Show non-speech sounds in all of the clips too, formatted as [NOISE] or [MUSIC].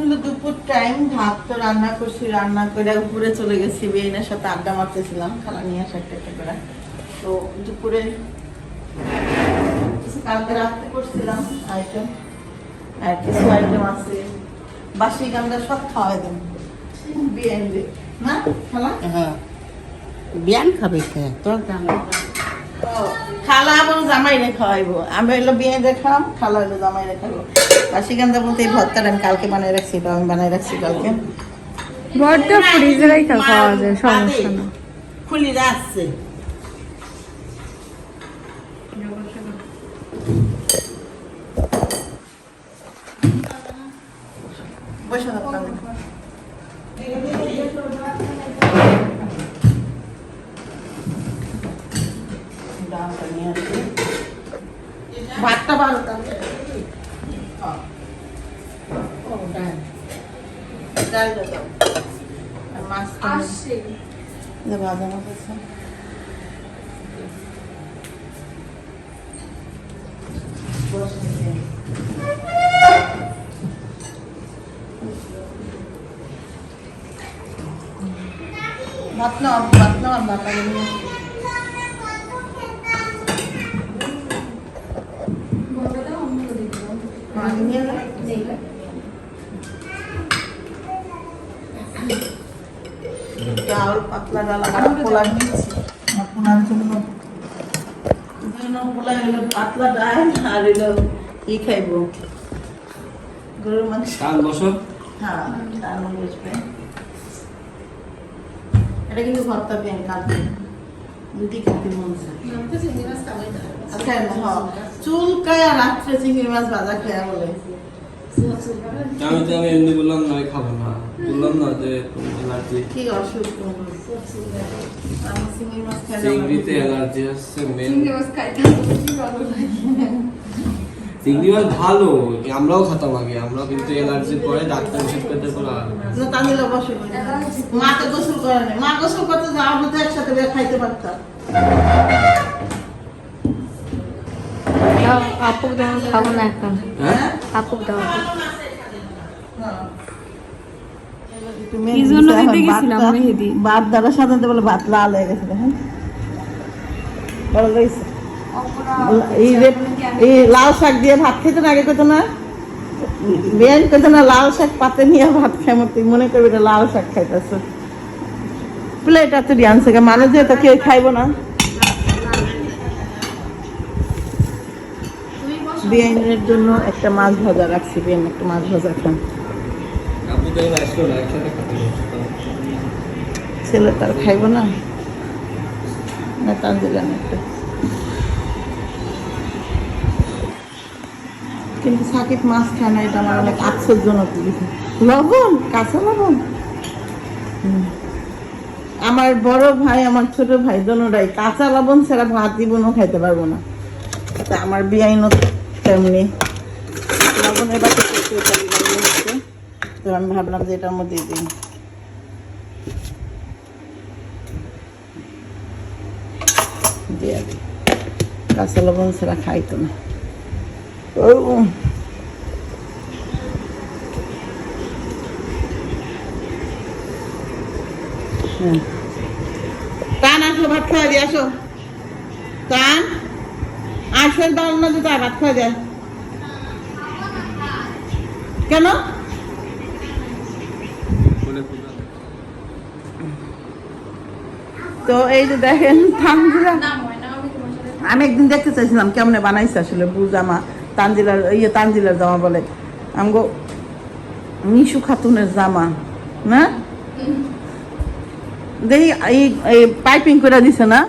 হলো দুপুর টাইম ভাত তো রান্না করছি রান্না করে উপরে চলে গেছি বেইনের সাথে আড্ডা মারতেছিলাম খালা নিয়ে আসা একটা একটা করে। তো দুপুরে কিছু কালকে রাত্রে করছিলাম আইটেম আর কিছু আইটেম আছে। বাসি গান্দা সব খাওয়াই দেন বিয়ে না খালা? হ্যাঁ। বিয়ান খাবে তোর খালা এবং জামাই রে খাওয়াইবো। আমি হইল বিয়ে খাওয়াম খালা হইল জামাই রে খাব বাসিকান্দা বলতে এই ভর্তাটা আমি কালকে বানিয়ে রাখছি এটা আমি বানিয়ে রাখছি কালকে। ভর্তা ফ্রিজে রাখা খাওয়া যায় সমস্যা না খুলি আসছে বসে থাকো আমি। ডালটা নিয়ে আসি। ভাতটা ভালো তাহলে ডালটা দাও আর মাছটা যে ভাজা মাছ আছে ভাত নাও ভাত নাও আর ভাত আগে নিয়ে আসি। হ্যাঁ, নিয়ে নাও। ডাল পাতলা ডাল আর পোলা নিয়েছি আর পোলার জন্য জন্য পোলা হলো পাতলা ডাল আর হলো ই খাইব। গরুর মাংস। কান বসো হ্যাঁ ডাল বসবে এটা কিন্তু ভর্তা পেন কাটবে। দুটি কাটতে মন চায়। আচ্ছা হ্যাঁ রাত্রে চিংড়ি মাছ ভাজা খেয়া বলে। আমি তো আমি এমনি বললাম না খাব না। বললাম না যে অ্যালার্জি কি অসুখ চিংড়ি মাছ চিংড়িতে অ্যালার্জি হচ্ছে মেন চিংড়ি মাছ ভালো আমরাও খেতাম আগে আমরাও কিন্তু অ্যালার্জির পরে ডাক্তার ওষুধ পরে না, অবশ্যই মা তো গোসল করে। মা গোসল করতে যাওয়া হতো একসাথে খাইতে পারতাম। ভাত সাধারণত বলে ভাত লাল হয়ে গেছে এই লাল শাক দিয়ে ভাত খেতে না আগে কত না বেন কত না লাল শাক পাতে নিয়ে ভাত খাই তুই মনে করবি লাল শাক খাইতেছ প্লেট এত দিয়ে আনছে মানুষ যে তো কেউ খাইবো না। বিয়াইনের জন্য একটা মাছ ভাজা রাখছি বিয়ান একটা মাছ ভাজা খান। ছেলে তার খাইব না? না দিলাম একটা। কিন্তু সাকিব মাছ খায় না এটা আমার অনেক আশ্চর্যজনক লবণ কাঁচা লবণ? আমার বড় ভাই আমার ছোট ভাই দোনোটাই কাঁচা লবণ ছাড়া ভাত দিবনও খাইতে পারব না। তা আমার বিয়াইনও তেমনি। লবণ এবার তো একটু এটা দিলাম হচ্ছে। তো আমি ভাবলাম যে এটার মধ্যে দিই। দিয়ে দিই। কাঁচা লবণ ছাড়া খাইতো না। ও। হ্যাঁ। টান আসো ভাত খাওয়া দিয়ে আসো। টান বাল না যে তার ভাত খাওয়া যায়? কেন? তো এই যে দেখেন তানজিলা আমি একদিন দেখতে চাইছিলাম কেমনে বানাইছে আসলে বু জামা তানজিলার ইয়ে তানজিলার জামা বলে। আমগো মিশু খাতুনের জামা, না? দেখি, এই পাইপিং করে দিছে না?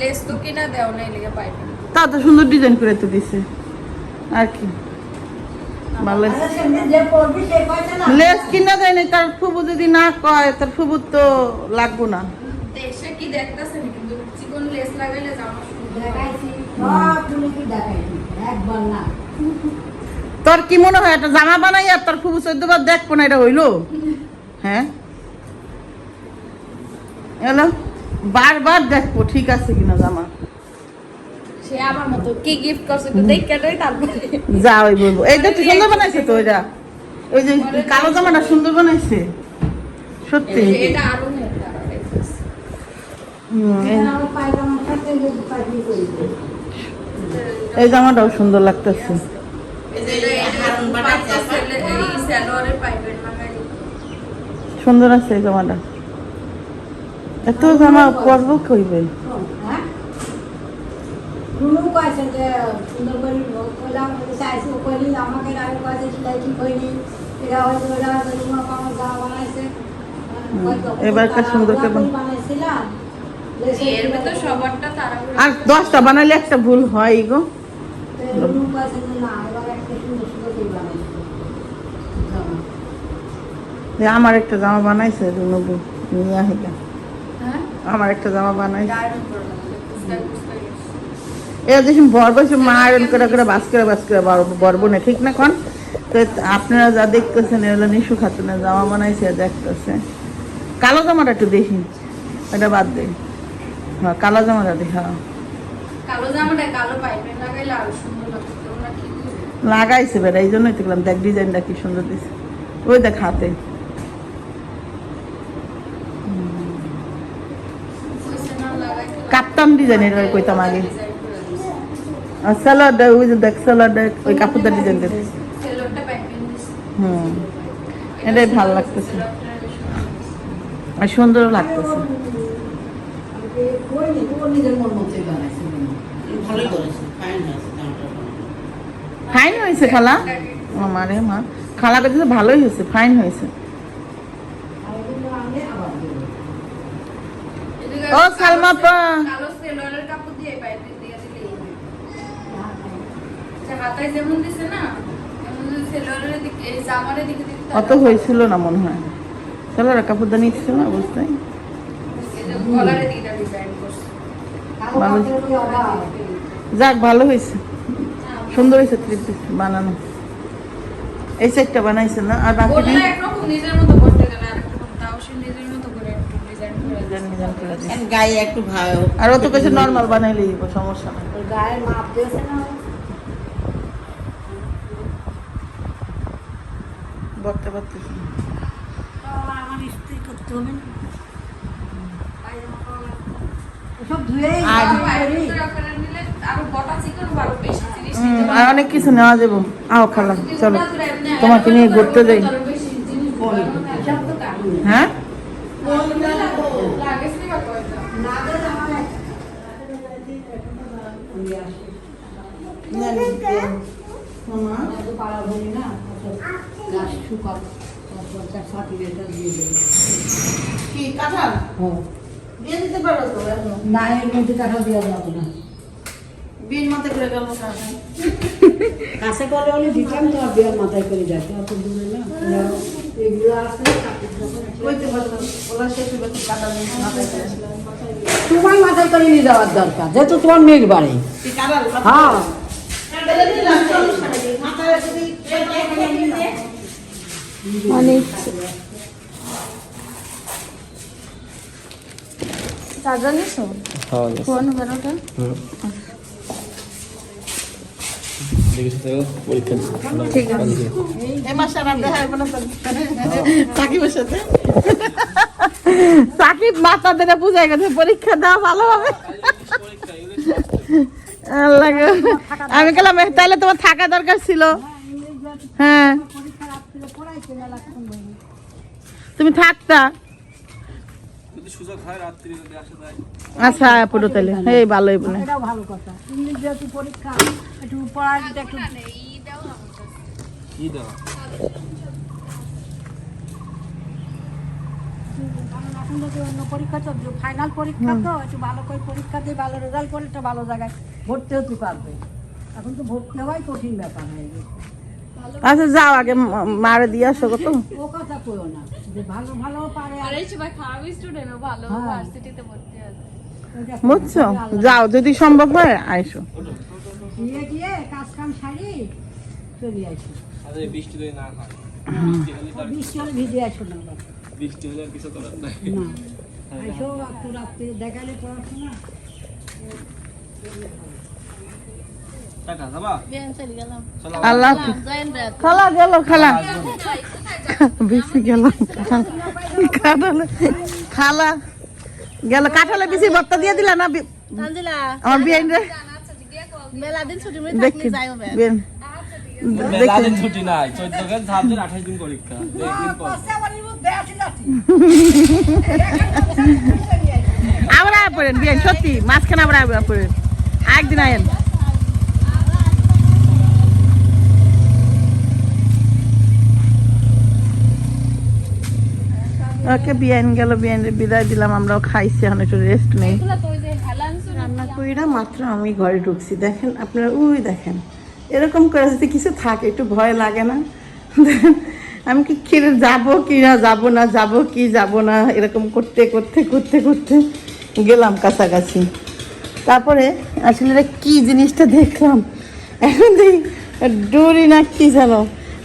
লেস তো কিনা দেও না এলিগে পাইবে তা তো সুন্দর ডিজাইন করে তো দিছে। আর কি? ভালো লেস কিনা যায় না তার ফুবু যদি না কয় তার ফুবুর তো লাগবো না। দেশে কি দেখতাছেন? কিন্তু চিকন লেস লাগাইলে জামা তোর কি মনে হয় একটা জামা বানাই আর তোর ফুবু চোদ্দ বার দেখব না এটা হইল? হ্যাঁ? এলো বারবার দেখব ঠিক আছে কিনা জামা। সে আমার মতো কি গিফট করছে তো দেখ তারপরে। যা ওই বলব। এইটা তো সুন্দর বানাইছে তো ওইটা। ওই যে কালো জামাটা সুন্দর বানাইছে। সত্যি। এটা আরও এই- এই জামাটাও সুন্দর লাগতেছে। সুন্দর আছে এই জামাটা। এত জামা পরবো কইবে রুনু কয়েছে যে সুন্দর করে বললাম চাইছি আমাকে আগে কয়েছে ঠিক হয়নি? এটা হয়তো ওরা রুমা আমার গা বানাইছে। এবারকার সুন্দর করে বান- বানাইছিলাম এর আর দশটা বানালে একটা ভুল হয় গো। যে। আমার একটা জামা বানাইছে রুনবু নিয়ে আহিলা হ্যাঁ? আমার একটা জামা বানাইছে। এরা যখন বর্ব সে মা করে করে বাস করে বাস করে বর্ব না ঠিক না কোন তো আপনারা যা দেখতেছেন এগুলো নিশু খাতুনের জামা বানাইছে দেখতেছে। কালো জামাটা একটু দেখি এটা বাদ দে। হ্যাঁ কালো জামাটা দেখি হ্যাঁ? লাগাইছে বেটা এই জন্যই দেখলাম দেখ ডিজাইনটা কি সুন্দর দিছে। ওই দেখ হাতে। কাপ্তান ডিজাইন এটা কইতাম আগে। স্যালাড ওই যে দেখ স্যালাড ওই কাপড়টা ডিজাইন দিছে হুম এটাই ভালো লাগতেছে। আর সুন্দরও লাগতেছে। ফাইন হয়েছে খালা? মারে মা খালা কাছে ভালোই হয়েছে ফাইন হয়েছে। ও, সালমা আপা। কালো সেলোয়ারের কাপড় দিয়ে পাইপের দিয়ে দিলেই হয়। যে হাতায় যেমন দিছে না দিতে অত হয়েছিল না মনে হয়। চলো কাপড় কাপড়টা নিচ্ছিল না ওই অভাব। যাক ভালো হয়েছে। সুন্দর হয়েছে পিস বানানো। এই সেটটা বানাইছে না আর বাকি নিজের মতো করতে গেলে আর একটা তাও নিজের মতো করে একটু ডিজাইন করে ডিজাইন ডিজাইন করে দিছে। এখন গায়ে একটু ভালো আর ও তো কিছু নর্মাল বানাইলে দিব সমস্যা ওর গায়ের মাপ দিয়েছে না ও? বলতে পারতেছি না। আমার স্ত্রী করতে হবে না ওসব ধুয়েই আর- আমি পায়ের করি। ভিতরে করে নিলে আরও বটা চিকন আরও বেশি জিনিস হুম, পারতে আর অনেক কিছু নেওয়া যাব। আও খালাম চলো। তোমাকে নিয়ে ঘুরতে যাই। হ্যাঁ লাগে সিবা কয়টা না গেলে আমার এক- নিয়ে আসি। আমরা তো পাড়া বলি না, ওসব দিয়ে দেবে। কি কাঁঠাল? হ্যাঁ। দিয়ে দিতে পারো তো এখন? না এর মধ্যে কাঁঠাল দেওয়া যাবে না। বিন মাতে করে গেল কাছে দিতাম তো আর বিয়ার মাথায় করে অত দূরে না। এগুলো আছে মাথায় করে তোমার মাথায় করে নিয়ে যাওয়ার দরকার যেহেতু তোমার মেয়ের বাড়ি। কাঁঠাল? হ্যাঁ কাঁঠাল নিলাম সমস্যা নেই মাথায় যদি অনেক চার্জার নিছো ফোন বেরোটা ঠিক আছে। সাকিবের সাথে। সাকিব মাথা ধরে বুঝাই গেছে পরীক্ষা দেওয়া ভালো হবে। আল্লাহ আমি গেলাম তাহলে তোমার থাকা দরকার ছিল। হ্যাঁ। তুমি থাকতা। যদি সুযোগ হয় রাত্রি যদি আসা যায় আচ্ছা পুরো তাহলে। এই ভালোই বলে। ভালো কথা। ইংলিশ যেহেতু পরীক্ষা একটু পড়াটা একটু কি দেওয়া? কারণ এখন যদি অন্য পরীক্ষা তো ফাইনাল পরীক্ষা তো একটু ভালো করে পরীক্ষা দিয়ে ভালো রেজাল্ট করে একটা ভালো জায়গায় ভর্তি হতে পারবে। এখন তো ভর্তি হওয়াই কঠিন ব্যাপার হয়ে গেছে। আচ্ছা যাও আগে মারে দিয়ে আসো কত ও কথা কইও না যে ভালো ভালো পারে আর সবাই খারাপ স্টুডেন্ট ভালো হ্যাঁ। ভার্সিটিতে ভর্তি আছে বুঝছ? যাও যদি সম্ভব হয় আইসো। গিয়ে গিয়ে কাজ কাম সারি চলে আসি। আরে বৃষ্টি যদি না হয়। বৃষ্টি হলে তার বৃষ্টি হলে ভিজে আসো না বৃষ্টি হলে কিছু করার নাই। আইসো রাত্রে দেখালে পড়াশোনা টাকা যাবা বিয়ান চলে গেলাম চলো আল্লাহ রাত খালা গেল খালা। বেশি গেল। কাটালে খালা। গেল কাটালে বেশি ভর্তা দিয়ে দিলা না আমার বিয়াইন রে? মেলা দিন দেখি ছুটি নাই চোদ্দ আঠাশ পরীক্ষা আবার পড়েন বিয়াইন সত্যি মাঝখানে আবার পড়েন। একদিন আয়েন। ওকে বিয়াইন গেল বিয়াইন বিদায় দিলাম আমরাও খাইছি এখন একটু রেস্ট নেই। রান্না কইরা মাত্র আমি ঘরে ঢুকছি দেখেন আপনারা ওই দেখেন এরকম করে যদি কিছু থাকে একটু ভয় লাগে না। [LAUGHS] আমি কি খেলে যাব কি না যাব না যাব কি যাব না এরকম করতে করতে করতে করতে গেলাম কাছাকাছি। তারপরে আসলে কি জিনিসটা দেখলাম? এখন দেখি ডোরি না কি জানো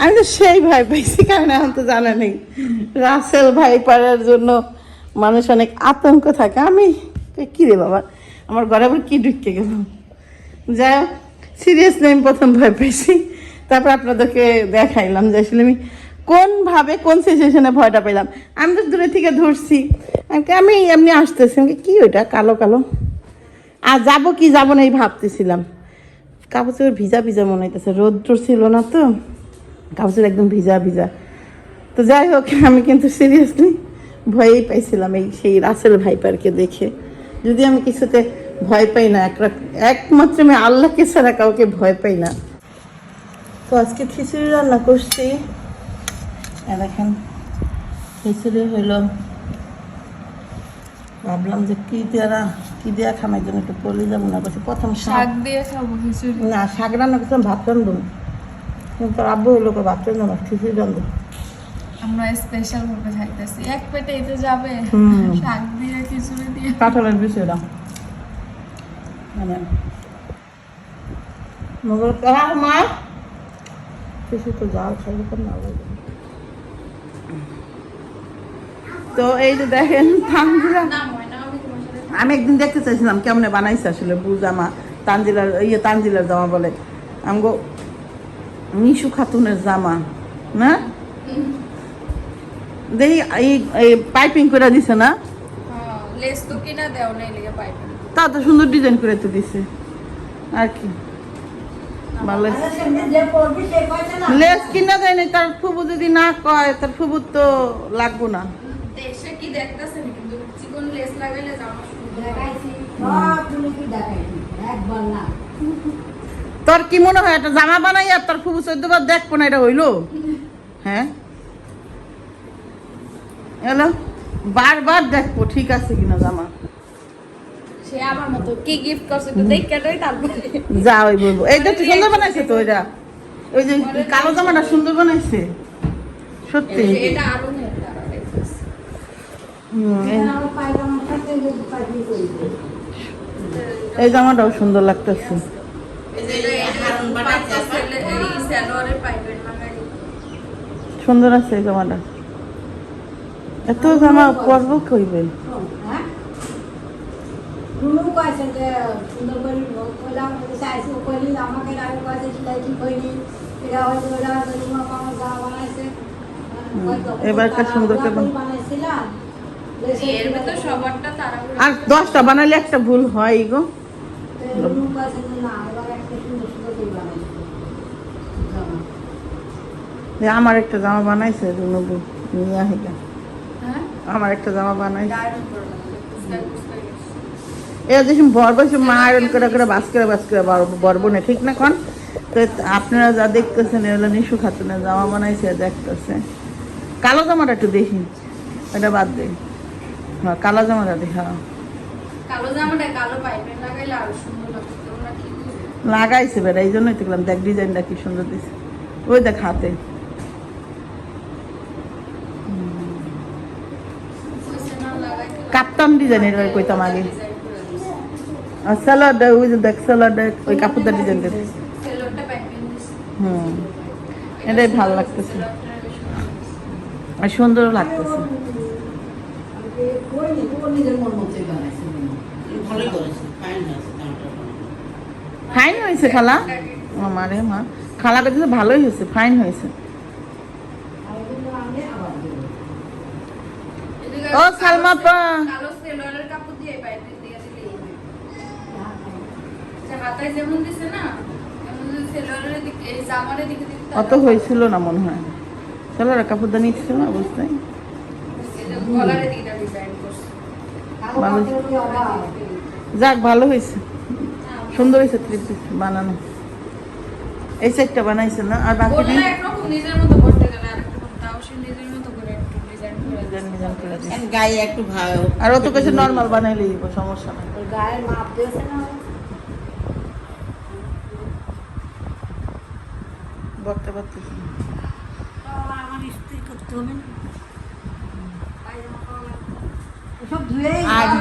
আমি তো সেই ভয় পাইছি কারণ এখন তো জানা নেই। রাসেল ভাই পাড়ার জন্য মানুষ অনেক আতঙ্ক থাকে। আমি কি রে বাবা? আমার ঘরে আবার কি ঢুকতে গেল? যাই হোক সিরিয়াসলি আমি প্রথম ভয় পেয়েছি তারপর আপনাদেরকে দেখাইলাম যে আসলে আমি কোনভাবে কোন সিচুয়েশনে ভয়টা পেলাম। আমি তো দূরে থেকে ধরছি। আমি এমনি আসতেছি। আমি কি, ওইটা? কালো কালো। আর যাব কি যাব না এই ভাবতেছিলাম। কাপড় ভিজা ভিজা মনে হইতেছে। রোদ্র ছিল না তো। কাপড় একদম ভিজা ভিজা। তো যাই হোক আমি কিন্তু সিরিয়াসলি ভয়েই পাইছিলাম এই সেই রাসেল ভাইপারকে দেখে। যদি আমি কিছুতে ভয় পাই না এক একমাত্র আমি আল্লাহকে ছাড়া কাউকে ভয় পাই না। তো আজকে খিচুড়ি রান্না করছি। দেখেন খিচুড়ি হইল। ভাবলাম যে কি দেওয়া কি দেওয়া খামার জন্য একটু পলি যাব না প্রথম শাক দিয়ে খাব খিচুড়ি। না শাক রান্না করছিলাম ভাত রান্ধুম কিন্তু আব্বু হইল খিচুড়ি আমরা স্পেশাল ভাবে খাইতেছি। এক পেটে এতে যাবে। শাক দিয়ে খিচুড়ি দিয়ে। কাঁঠালের মানে মগর কাহা মা? কিছু তো জাল খাইলে তো না তো এই যে দেখেন তানজিরা। আমি আমি একদিন দেখতে চাইছিলাম কেমনে বানাইছে আসলে বু জামা তানজিলার ইয়ে তানজিলার জামা বলে। আমগো নিশু খাতুনের জামা না দেখি এই পাইপিং করে দিছে না হ্যাঁ, লেস তো কিনা দেও নাই তা তো সুন্দর ডিজাইন করে তো দিছে আর কি ভালো লেস কিনা যায় না তার ফুবু যদি না কয় তার ফুবুর তো লাগবো না দেশে কি দেখতেছেন কিন্তু চিকন লেস লাগাইলে জামা সুন্দর হয়। দেখাইছি তুমি কি দেখাইছি একবার না তোর কি মনে হয় একটা জামা বানাই আর তোর ফুবু চোদ্দ বার দেখব না এটা হইল? হ্যাঁ? হ্যালো? বারবার দেখব ঠিক আছে কিনা জামা। সে আমার মতো কি গিফট করছে তো দেখে নই তারপরে। যা ওই বলব। এইটা তো সুন্দর বানাইছে তো ওইটা ওই যে কালো জামাটা সুন্দর বানাইছে? সত্যি? এটা এই জামাটাও সুন্দর লাগতেছে। সুন্দর আছে এই জামাটা। এত জামা পরবো কইবে? হ্যাঁ আরও এবারকার সুন্দর দশটা বানালে একটা ভুল হয় গো। না এবার একটা সুন্দর সুন্দর করে বানাইছে জামা। যে আমার একটা জামা বানাইছে রুনবু নিয়ে আহিকা হ্যাঁ? আমার একটা জামা বানাইছে। ডায়মন্ড করে করে করে বাস করে বাস করে বর- ঠিক না কন? তো আপনারা যা দেখতেছেন এগুলো নিশু খাতুনের জামা বানাইছে দেখতেছে। কালো জামাটা একটু দেখি এটা বাদ দে। হ্যাঁ কালো জামাটা দেখি হ্যাঁ। কালো জামাটা কালো পাইপের লাগাইলে আরও সুন্দর লাগছে তোমরা কি বুঝো? লাগাইছে বেড়া এই জন্যই দেখলাম দেখ ডিজাইনটা কি সুন্দর দিছে। ওই দেখ হাতে। কাপ্তান ডিজাইনের কইতাম আগে। আর স্যালাড ওই যে দেখ স্যালাড ওই কাপড়টা ডিজাইন দিছে হুম। এটাই ভালো লাগতেছে। আর সুন্দরও লাগতেছে। ফাইন হয়েছে, খালা? আমারে মা। খালা কাছে ভালোই হয়েছে ফাইন হয়েছে আর এগুলো আনলে আবার দেবো। এদিকে ও, সালমা আপা। কালো সেলোয়ারের কাপড় দিয়ে বাইরের দিকে দিলেই হবে। যা। হাতায় যেমন দিছে না এমন যদি সেলোয়ারের দিকে এই জামার দিকে দিতে অত হয়েছিল না মনে হয়। চলো রে কাপড় নিচ্ছিল না অভাব। যাক ভালো হয়েছে। সুন্দর হয়েছে থ্রি পিস বানানো। এই সেটটা বানাইছে না আর বাকি নিজের মতো করতে গেলে আরেকটা রকম তাও সে নিজের মতো করে একটু ডিজাইন ডিজাইন ডিজাইন করে দিছে। গায়ে একটু ভালো আর অত কিছু নর্মাল বানাইলেই হইবো, সমস্যা নাই গায়ের মাপ দিয়েছে না ও? বলতে পারতেছি না। বাবা, আমার ইস্ত্রি করতে হবে না। পায়জামা পাওয়া লাগবে। এসব ধুয়েই আর-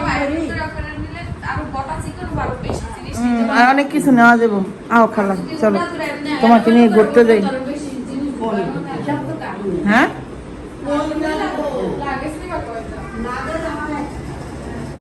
অনেক কিছু নেওয়া যাব আও খালা যদি চলো তোমাকে নিয়ে ঘুরতে যাই। হ্যাঁ